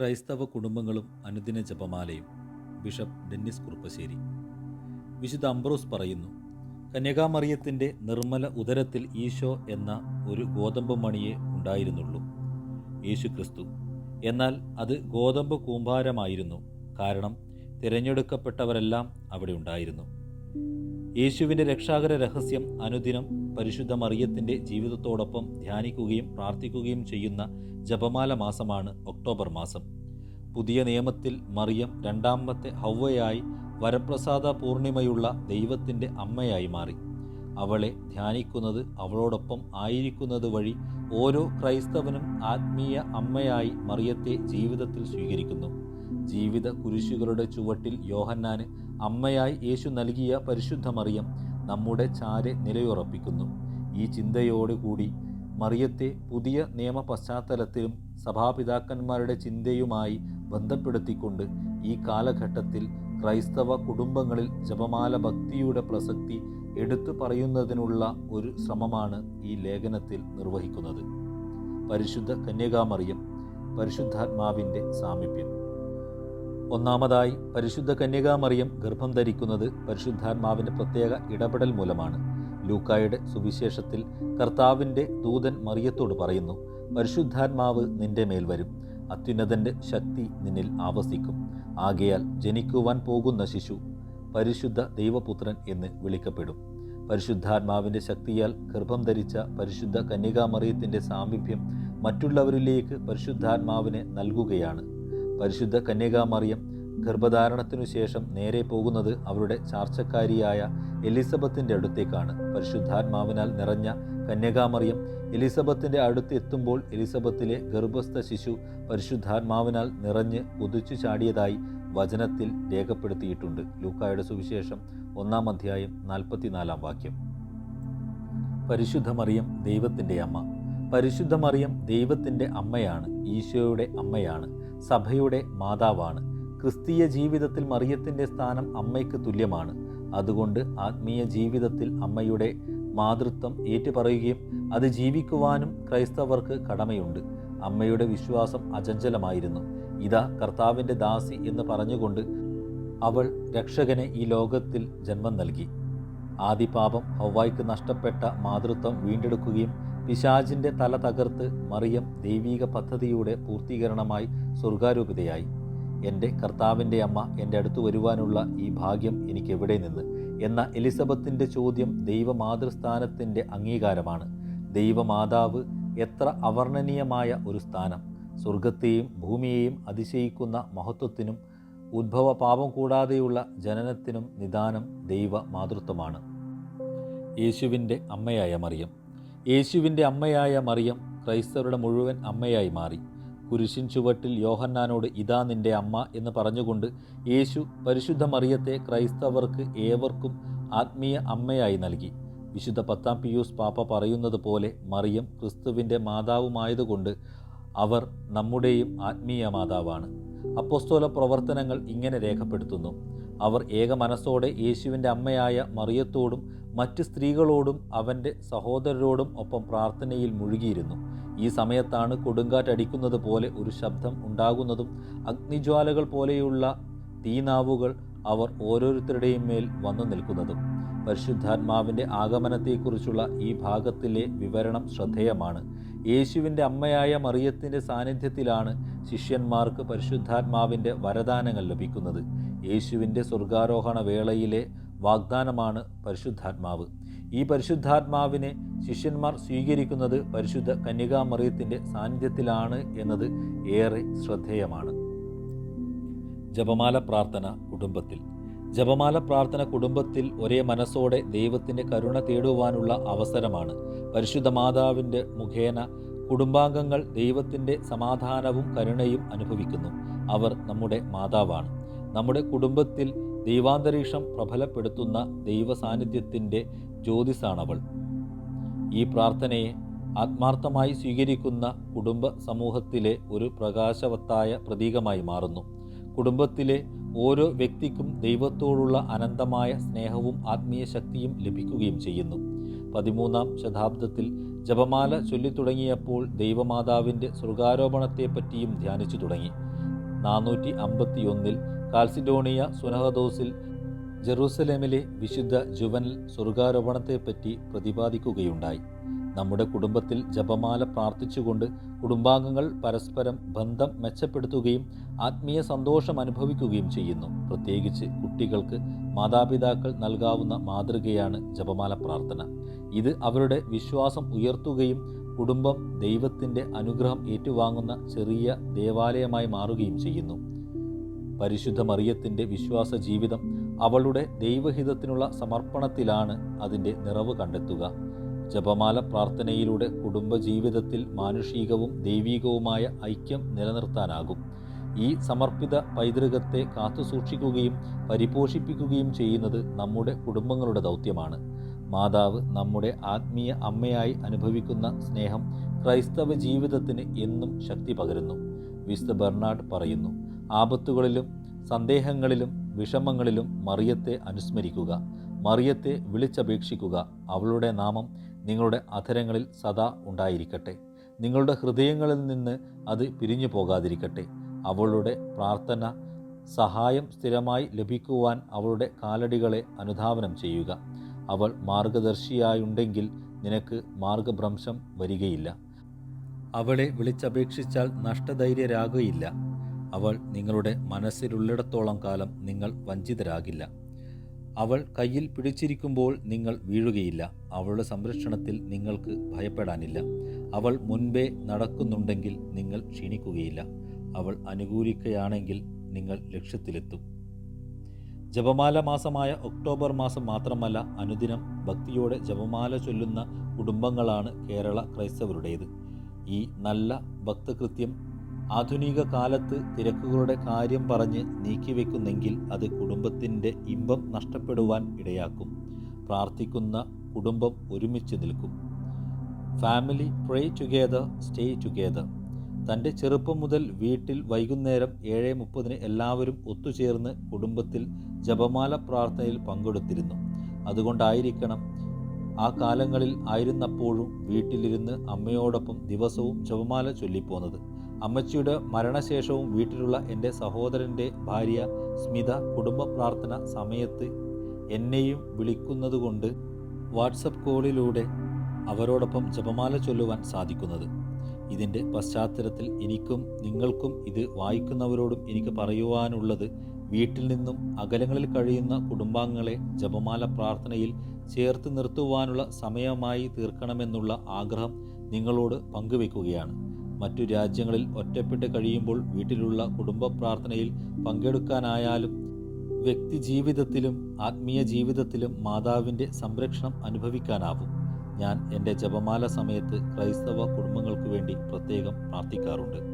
ക്രൈസ്തവ കുടുംബങ്ങളും അനുദിന ജപമാലയും. Bishop Dennis Kuruppassery. വിശുദ്ധ അംബ്രോസ് പറയുന്നു കന്യകാമറിയത്തിന്റെ നിർമ്മല ഉദരത്തിൽ ഈശോ എന്ന ഒരു ഗോതമ്പ് മണിയെ ഉണ്ടായിരുന്നുള്ളൂ. യേശു ക്രിസ്തു എന്നാൽ അത് ഗോതമ്പ് കൂമ്പാരമായിരുന്നു. കാരണം തിരഞ്ഞെടുക്കപ്പെട്ടവരെല്ലാം അവിടെ ഉണ്ടായിരുന്നു. യേശുവിന്റെ രക്ഷാകര രഹസ്യം അനുദിനം പരിശുദ്ധ മറിയത്തിന്റെ ജീവിതത്തോടൊപ്പം ധ്യാനിക്കുകയും പ്രാർത്ഥിക്കുകയും ചെയ്യുന്ന ജപമാല മാസമാണ് ഒക്ടോബർ മാസം. പുതിയ നിയമത്തിൽ മറിയം രണ്ടാമത്തെ ഹൗവയായി വരപ്രസാദ പൂർണിമയുള്ള ദൈവത്തിന്റെ അമ്മയായി മാറി. അവളെ ധ്യാനിക്കുന്നത് അവളോടൊപ്പം ആയിരിക്കുന്നത് വഴി ഓരോ ക്രൈസ്തവനും ആത്മീയ അമ്മയായി മറിയത്തെ ജീവിതത്തിൽ സ്വീകരിക്കുന്നു. ജീവിത കുരിശുകളുടെ ചുവട്ടിൽ യോഹന്നാന് അമ്മയായി യേശു നൽകിയ പരിശുദ്ധ മറിയം നമ്മുടെ ചാര് നിലയുറപ്പിക്കുന്നു. ഈ ചിന്തയോടുകൂടി മറിയത്തെ പുതിയ നിയമ പശ്ചാത്തലത്തിലും സഭാപിതാക്കന്മാരുടെ ചിന്തയുമായി ബന്ധപ്പെടുത്തിക്കൊണ്ട് ഈ കാലഘട്ടത്തിൽ ക്രൈസ്തവ കുടുംബങ്ങളിൽ ജപമാല ഭക്തിയുടെ പ്രസക്തി എടുത്തു പറയുന്നതിനുള്ള ഒരു ശ്രമമാണ് ഈ ലേഖനത്തിൽ നിർവഹിക്കുന്നത്. പരിശുദ്ധ കന്യകാമറിയം പരിശുദ്ധാത്മാവിന്റെ സാമീപ്യം. ഒന്നാമതായി പരിശുദ്ധ കന്യകാമറിയം ഗർഭം ധരിക്കുന്നത് പരിശുദ്ധാത്മാവിന്റെ പ്രത്യേക ഇടപെടൽ മൂലമാണ്. ലൂക്കായുടെ സുവിശേഷത്തിൽ കർത്താവിന്റെ ദൂതൻ മറിയത്തോട് പറയുന്നു പരിശുദ്ധാത്മാവ് നിന്റെ മേൽ വരും. അത്യുന്നതന്റെ ശക്തി നിന്നിൽ ആവസിക്കും. ആകയാൽ ജനിക്കുവാൻ പോകുന്ന ശിശു പരിശുദ്ധ ദൈവപുത്രൻ എന്ന് വിളിക്കപ്പെടും. പരിശുദ്ധാത്മാവിന്റെ ശക്തിയാൽ ഗർഭം ധരിച്ച പരിശുദ്ധ കന്യകാമറിയത്തിന്റെ സാമീപ്യം മറ്റുള്ളവരിലേക്ക് പരിശുദ്ധാത്മാവിനെ നൽകുകയാണ്. പരിശുദ്ധ കന്യകാമറിയം ഗർഭധാരണത്തിനു ശേഷം നേരെ പോകുന്നത് അവരുടെ ചാർച്ചക്കാരിയായ എലിസബത്തിന്റെ അടുത്തേക്കാണ്. പരിശുദ്ധാത്മാവിനാൽ നിറഞ്ഞ കന്യകാമറിയം എലിസബത്തിന്റെ അടുത്ത് എത്തുമ്പോൾ എലിസബത്തിലെ ഗർഭസ്ഥ ശിശു പരിശുദ്ധാത്മാവിനാൽ നിറഞ്ഞ് കുതിച്ചു ചാടിയതായി വചനത്തിൽ രേഖപ്പെടുത്തിയിട്ടുണ്ട്. ലൂക്കായുടെ സുവിശേഷം ഒന്നാം അധ്യായം നാൽപ്പത്തിനാലാം വാക്യം. പരിശുദ്ധമറിയം ദൈവത്തിന്റെ അമ്മ. പരിശുദ്ധമറിയം ദൈവത്തിന്റെ അമ്മയാണ് ഈശോയുടെ അമ്മയാണ്. സഭയുടെ മാതാവാണ്. ക്രിസ്തീയ ജീവിതത്തിൽ മറിയത്തിന്റെ സ്ഥാനം അമ്മയ്ക്ക് തുല്യമാണ്. അതുകൊണ്ട് ആത്മീയ ജീവിതത്തിൽ അമ്മയുടെ മാതൃത്വം ഏറ്റുപറയുകയും അത് ജീവിക്കുവാനും ക്രൈസ്തവർക്ക് കടമയുണ്ട്. അമ്മയുടെ വിശ്വാസം അചഞ്ചലമായിരുന്നു. ഇതാ കർത്താവിന്റെ ദാസി എന്ന് പറഞ്ഞുകൊണ്ട് അവൾ രക്ഷകനെ ഈ ലോകത്തിൽ ജന്മം നൽകി. ആദിപാപം ഹൗവായ്ക്ക് നഷ്ടപ്പെട്ട മാതൃത്വം വീണ്ടെടുക്കുകയും പിശാജിന്റെ തല തകർത്ത് മറിയം ദൈവീക പദ്ധതിയുടെ പൂർത്തീകരണമായി സ്വർഗാരൂപിതയായി. എന്റെ കർത്താവിന്റെ അമ്മ എന്റെ അടുത്ത് വരുവാനുള്ള ഈ ഭാഗ്യം എനിക്ക് എവിടെ നിന്ന്? എന്ന എലിസബത്തിന്റെ ചോദ്യം ദൈവമാതൃസ്ഥാനത്തിന്റെ അംഗീകാരമാണ്. ദൈവമാതാവ് എത്ര അവർണനീയമായ ഒരു സ്ഥാനം. സ്വർഗത്തെയും ഭൂമിയെയും അതിശയിക്കുന്ന മഹത്വത്തിനും ഉദ്ഭവ പാപം കൂടാതെയുള്ള ജനനത്തിനും നിദാനം ദൈവ മാതൃത്വമാണ് യേശുവിന്റെ അമ്മയായ മറിയം. യേശുവിന്റെ അമ്മയായ മറിയം ക്രൈസ്തവരുടെ മുഴുവൻ അമ്മയായി മാറി. കുരിശിൻ ചുവട്ടിൽ യോഹന്നാനോട് ഇതാ നിന്റെ അമ്മ എന്ന് പറഞ്ഞുകൊണ്ട് യേശു പരിശുദ്ധ മറിയത്തെ ക്രൈസ്തവർക്ക് ഏവർക്കും ആത്മീയ അമ്മയായി നൽകി. വിശുദ്ധ പത്താം പിയൂസ് പാപ്പ പറയുന്നത് പോലെ മറിയം ക്രിസ്തുവിന്റെ മാതാവുമായതുകൊണ്ട് അവർ നമ്മുടെയും ആത്മീയ മാതാവാണ്. അപ്പോസ്തോല പ്രവർത്തനങ്ങൾ ഇങ്ങനെ രേഖപ്പെടുത്തുന്നു. അവർ ഏക മനസ്സോടെ യേശുവിന്റെ അമ്മയായ മറിയത്തോടും മറ്റ് സ്ത്രീകളോടും അവന്റെ സഹോദരരോടും ഒപ്പം പ്രാർത്ഥനയിൽ മുഴുകിയിരുന്നു. ഈ സമയത്താണ് കൊടുങ്കാറ്റടിക്കുന്നത് പോലെ ഒരു ശബ്ദം ഉണ്ടാകുന്നതും അഗ്നിജ്വാലകൾ പോലെയുള്ള തീനാവുകൾ അവർ ഓരോരുത്തരുടെയും മേൽ വന്നു നിൽക്കുന്നതും. പരിശുദ്ധാത്മാവിന്റെ ആഗമനത്തെക്കുറിച്ചുള്ള ഈ ഭാഗത്തിലെ വിവരണം ശ്രദ്ധേയമാണ്. യേശുവിന്റെ അമ്മയായ മറിയത്തിന്റെ സാന്നിധ്യത്തിലാണ് ശിഷ്യന്മാർക്ക് പരിശുദ്ധാത്മാവിന്റെ വരദാനങ്ങൾ ലഭിക്കുന്നത്. യേശുവിന്റെ സ്വർഗാരോഹണ വേളയിലെ വാഗ്ദാനമാണ് പരിശുദ്ധാത്മാവ്. ഈ പരിശുദ്ധാത്മാവിനെ ശിഷ്യന്മാർ സ്വീകരിക്കുന്നത് പരിശുദ്ധ കന്യകാമറിയത്തിന്റെ സാന്നിധ്യത്തിലാണ് എന്നത് ഏറെ ശ്രദ്ധേയമാണ്. ജപമാല പ്രാർത്ഥന കുടുംബത്തിൽ. ജപമാല പ്രാർത്ഥന കുടുംബത്തിൽ ഒരേ മനസ്സോടെ ദൈവത്തിന്റെ കരുണ തേടുവാനുള്ള അവസരമാണ്. പരിശുദ്ധ മാതാവിന്റെ മുഖേന കുടുംബാംഗങ്ങൾ ദൈവത്തിന്റെ സമാധാനവും കരുണയും അനുഭവിക്കുന്നു. അവർ നമ്മുടെ മാതാവാണ്. നമ്മുടെ കുടുംബത്തിൽ ദൈവാന്തരീക്ഷം പ്രബലപ്പെടുത്തുന്ന ദൈവ സാന്നിധ്യത്തിന്റെ ജ്യോതിസാണവൾ. ഈ പ്രാർത്ഥനയെ ആത്മാർത്ഥമായി സ്വീകരിക്കുന്ന കുടുംബ സമൂഹത്തിലെ ഒരു പ്രകാശവത്തായ പ്രതീകമായി മാറുന്നു. കുടുംബത്തിലെ ഓരോ വ്യക്തിക്കും ദൈവത്തോടുള്ള അനന്തമായ സ്നേഹവും ആത്മീയ ശക്തിയും ലഭിക്കുകയും ചെയ്യുന്നു. പതിമൂന്നാം ശതാബ്ദത്തിൽ ജപമാല ചൊല്ലിത്തുടങ്ങിയപ്പോൾ ദൈവമാതാവിന്റെ സ്വർഗാരോപണത്തെപ്പറ്റിയും ധ്യാനിച്ചു തുടങ്ങി. നാനൂറ്റി അമ്പത്തിയൊന്നിൽ കാൽസിഡോണിയ സുനഹദോസിൽ ജെറൂസലേമിലെ വിശുദ്ധ ജുവനൽ സ്വർഗാരോപണത്തെപ്പറ്റി പ്രതിപാദിക്കുകയുണ്ടായി. നമ്മുടെ കുടുംബത്തിൽ ജപമാല പ്രാർത്ഥിച്ചുകൊണ്ട് കുടുംബാംഗങ്ങൾ പരസ്പരം ബന്ധം മെച്ചപ്പെടുത്തുകയും ആത്മീയ സന്തോഷം അനുഭവിക്കുകയും ചെയ്യുന്നു. പ്രത്യേകിച്ച് കുട്ടികൾക്ക് മാതാപിതാക്കൾ നൽകാവുന്ന മാതൃകയാണ് ജപമാല പ്രാർത്ഥന. ഇത് അവരുടെ വിശ്വാസം ഉയർത്തുകയും കുടുംബം ദൈവത്തിന്റെ അനുഗ്രഹം ഏറ്റുവാങ്ങുന്ന ചെറിയ ദേവാലയമായി മാറുകയും ചെയ്യുന്നു. പരിശുദ്ധ മറിയത്തിന്റെ വിശ്വാസ ജീവിതം അവളുടെ ദൈവഹിതത്തിനുള്ള സമർപ്പണത്തിലാണ് അതിന്റെ നിറവ് കണ്ടെത്തുക. ജപമാല പ്രാർത്ഥനയിലൂടെ കുടുംബജീവിതത്തിൽ മാനുഷികവും ദൈവീകവുമായ ഐക്യം നിലനിർത്താനാകും. ഈ സമർപ്പിത പൈതൃകത്തെ കാത്തുസൂക്ഷിക്കുകയും പരിപോഷിപ്പിക്കുകയും ചെയ്യുന്നത് നമ്മുടെ കുടുംബങ്ങളുടെ ദൗത്യമാണ്. മാതാവ് നമ്മുടെ ആത്മീയ അമ്മയായി അനുഭവിക്കുന്ന സ്നേഹം ക്രൈസ്തവ ജീവിതത്തിന് എന്നും ശക്തി പകരുന്നു. വിശുദ്ധ ബെർണാഡ് പറയുന്നു ആപത്തുകളിലും സന്ദേഹങ്ങളിലും വിഷമങ്ങളിലും മറിയത്തെ അനുസ്മരിക്കുക മറിയത്തെ വിളിച്ചപേക്ഷിക്കുക. അവളുടെ നാമം നിങ്ങളുടെ അധരങ്ങളിൽ സദാ ഉണ്ടായിരിക്കട്ടെ. നിങ്ങളുടെ ഹൃദയങ്ങളിൽ നിന്ന് അത് പിരിഞ്ഞു പോകാതിരിക്കട്ടെ. അവളുടെ പ്രാർത്ഥന സഹായം സ്ഥിരമായി ലഭിക്കുവാൻ അവളുടെ കാലടികളെ അനുധാവനം ചെയ്യുക. അവൾ മാർഗദർശിയായുണ്ടെങ്കിൽ നിനക്ക് മാർഗഭ്രംശം വരികയില്ല. അവളെ വിളിച്ചപേക്ഷിച്ചാൽ നഷ്ടധൈര്യരാകുകയില്ല. അവൾ നിങ്ങളുടെ മനസ്സിലുള്ളിടത്തോളം കാലം നിങ്ങൾ വഞ്ചിതരാകില്ല. അവൾ കയ്യിൽ പിടിച്ചിരിക്കുമ്പോൾ നിങ്ങൾ വീഴുകയില്ല. അവളുടെ സംരക്ഷണത്തിൽ നിങ്ങൾക്ക് ഭയപ്പെടാനില്ല. അവൾ മുൻപേ നടക്കുന്നുണ്ടെങ്കിൽ നിങ്ങൾ ക്ഷീണിക്കുകയില്ല. അവൾ അനുകൂലിക്കുകയാണെങ്കിൽ നിങ്ങൾ ലക്ഷ്യത്തിലെത്തും. ജപമാല മാസമായ ഒക്ടോബർ മാസം മാത്രമല്ല അനുദിനം ഭക്തിയോടെ ജപമാല ചൊല്ലുന്ന കുടുംബങ്ങളാണ് കേരള ക്രൈസ്തവരുടേത്. ഈ നല്ല ഭക്തകൃത്യം ആധുനിക കാലത്ത് തിരക്കുകളുടെ കാര്യം പറഞ്ഞ് നീക്കിവെക്കുന്നെങ്കിൽ അത് കുടുംബത്തിന്റെ ഇമ്പം നഷ്ടപ്പെടുവാൻ ഇടയാക്കും. പ്രാർത്ഥിക്കുന്ന കുടുംബം ഒരുമിച്ച് നിൽക്കും. Family pray together stay together തന്റെ ചെറുപ്പം മുതൽ വീട്ടിൽ വൈകുന്നേരം ഏഴ് മുപ്പതിന് എല്ലാവരും ഒത്തുചേർന്ന് കുടുംബത്തിൽ ജപമാല പ്രാർത്ഥനയിൽ പങ്കെടുത്തിരുന്നു. അതുകൊണ്ടായിരിക്കണം ആ കാലങ്ങളിൽ ആയിരുന്നപ്പോഴും വീട്ടിലിരുന്ന് അമ്മയോടൊപ്പം ദിവസവും ജപമാല ചൊല്ലിപ്പോന്നത്. അമ്മച്ചിയുടെ മരണശേഷവും വീട്ടിലുള്ള എന്റെ സഹോദരന്റെ ഭാര്യ സ്മിത കുടുംബ പ്രാർത്ഥന സമയത്ത് എന്നെയും വിളിക്കുന്നതുകൊണ്ട് വാട്സപ്പ് കോളിലൂടെ അവരോടൊപ്പം ജപമാല ചൊല്ലുവാൻ സാധിക്കുന്നത്. ഇതിന്റെ പശ്ചാത്തലത്തിൽ എനിക്കും നിങ്ങൾക്കും ഇത് വായിക്കുന്നവരോടും എനിക്ക് പറയുവാനുള്ളത് വീട്ടിൽ നിന്നും അകലങ്ങളിൽ കഴിയുന്ന കുടുംബാംഗങ്ങളെ ജപമാല പ്രാർത്ഥനയിൽ ചേർത്ത് നിർത്തുവാനുള്ള സമയമായി തീർക്കണമെന്നുള്ള ആഗ്രഹം നിങ്ങളോട് പങ്കുവെക്കുകയാണ് മറ്റു രാജ്യങ്ങളിൽ ഒറ്റപ്പെട്ട് കഴിയുമ്പോൾ വീട്ടിലുള്ള കുടുംബ പ്രാർത്ഥനയിൽ പങ്കെടുക്കാനായാലും വ്യക്തി ജീവിതത്തിലും ആത്മീയ ജീവിതത്തിലും മാതാവിന്റെ സംരക്ഷണം അനുഭവിക്കാനാവും. ഞാൻ എന്റെ ജപമാല സമയത്ത് ക്രൈസ്തവ കുടുംബങ്ങൾക്ക് വേണ്ടി പ്രത്യേകം പ്രാർത്ഥിക്കാറുണ്ട്.